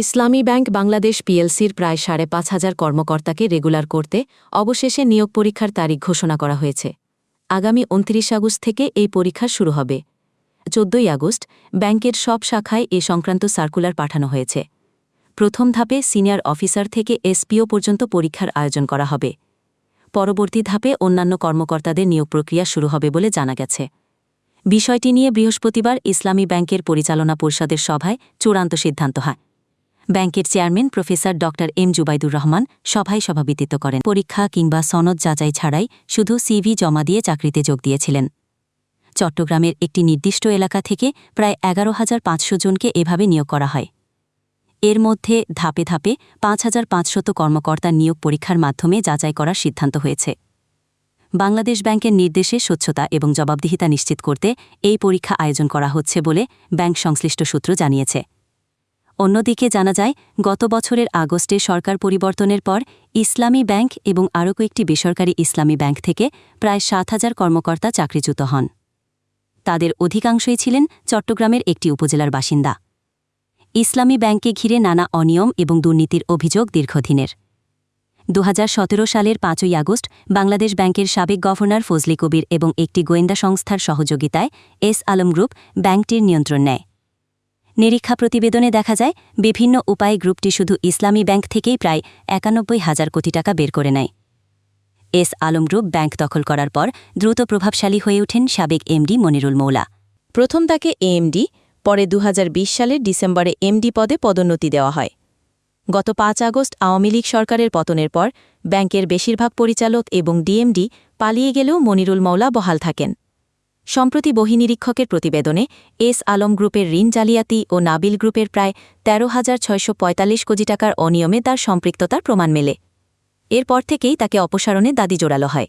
ইসলামী bank Bangladesh পিএলসির প্রায় সাড়ে পাঁচ হাজার কর্মকর্তাকে রেগুলার করতে অবশেষে নিয়োগ পরীক্ষার তারিখ ঘোষণা করা হয়েছে। আগামী উনত্রিশ আগস্ট থেকে এই পরীক্ষা শুরু হবে। চোদ্দই আগস্ট, ব্যাংকের সব শাখায় এ সংক্রান্ত সার্কুলার পাঠানো হয়েছে। প্রথম ধাপে সিনিয়র অফিসার থেকে এসপিও পর্যন্ত পরীক্ষার আয়োজন করা হবে। পরবর্তী ধাপে অন্যান্য কর্মকর্তাদের নিয়োগ প্রক্রিয়া শুরু হবে বলে জানা গেছে। বিষয়টি নিয়ে বৃহস্পতিবার ইসলামী ব্যাংকের পরিচালনা পরিষদের সভায় চূড়ান্ত সিদ্ধান্ত হয়। ব্যাংকের চেয়ারম্যান প্রফেসর ড. এম. জুবাইদুর রহমান সভায় সভাপতিত্ব করেন। পরীক্ষা কিংবা সনদ যাচাই ছাড়াই শুধু সিভি জমা দিয়ে চাকরিতে যোগ দিয়েছিলেন। চট্টগ্রামের একটি নির্দিষ্ট এলাকা থেকে প্রায় এগারো হাজার পাঁচশো জনকে এভাবে নিয়োগ করা হয়। এর মধ্যে ধাপে ধাপে পাঁচ হাজার পাঁচশত কর্মকর্তার নিয়োগ পরীক্ষার মাধ্যমে যাচাই করার সিদ্ধান্ত হয়েছে। বাংলাদেশ ব্যাংকের নির্দেশে স্বচ্ছতা এবং জবাবদিহিতা নিশ্চিত করতে এই পরীক্ষা আয়োজন করা হচ্ছে বলে ব্যাংক সংশ্লিষ্ট সূত্র জানিয়েছে। অন্যদিকে জানা যায়, গত বছরের আগস্টে সরকার পরিবর্তনের পর ইসলামী ব্যাংক এবং আরও কয়েকটি বেসরকারি ইসলামী ব্যাংক থেকে প্রায় সাত হাজার কর্মকর্তা চাকরিচ্যুত হন। তাদের অধিকাংশই ছিলেন চট্টগ্রামের একটি উপজেলার বাসিন্দা। ইসলামী ব্যাংকে ঘিরে নানা অনিয়ম এবং দুর্নীতির অভিযোগ দীর্ঘদিনের। দু হাজার সতেরো সালের পাঁচই আগস্ট বাংলাদেশ ব্যাংকের সাবেক গভর্নর ফজলি কবির এবং একটি গোয়েন্দা সংস্থার সহযোগিতায় এস আলম গ্রুপ ব্যাংকটির নিয়ন্ত্রণ নেয়। নিরীক্ষা প্রতিবেদনে দেখা যায়, বিভিন্ন উপায়ে গ্রুপটি শুধু ইসলামী ব্যাংক থেকেই প্রায় একানব্বই হাজার কোটি টাকা বের করে নেয়। এস আলম গ্রুপ ব্যাংক দখল করার পর দ্রুত প্রভাবশালী হয়ে ওঠেন সাবেক এমডি মনিরুল মৌলা। প্রথম তাকে এএমডি, পরে দু হাজার বিশ সালের ডিসেম্বরে এমডি পদে পদোন্নতি দেওয়া হয়। গত পাঁচ আগস্ট আওয়ামী লীগ সরকারের পতনের পর ব্যাংকের বেশিরভাগ পরিচালক এবং ডিএমডি পালিয়ে গেলেও মনিরুল মৌলা বহাল থাকেন। সম্প্রতি বহিনিরীক্ষকের প্রতিবেদনে এস আলম গ্রুপের ঋণ জালিয়াতি ও নাবিল গ্রুপের প্রায় তেরো হাজার ছয়শো কোটি টাকার অনিয়মে তার সম্পৃক্ততার প্রমাণ মেলে। এরপর থেকেই তাকে অপসারণে দাদি জোরালো হয়।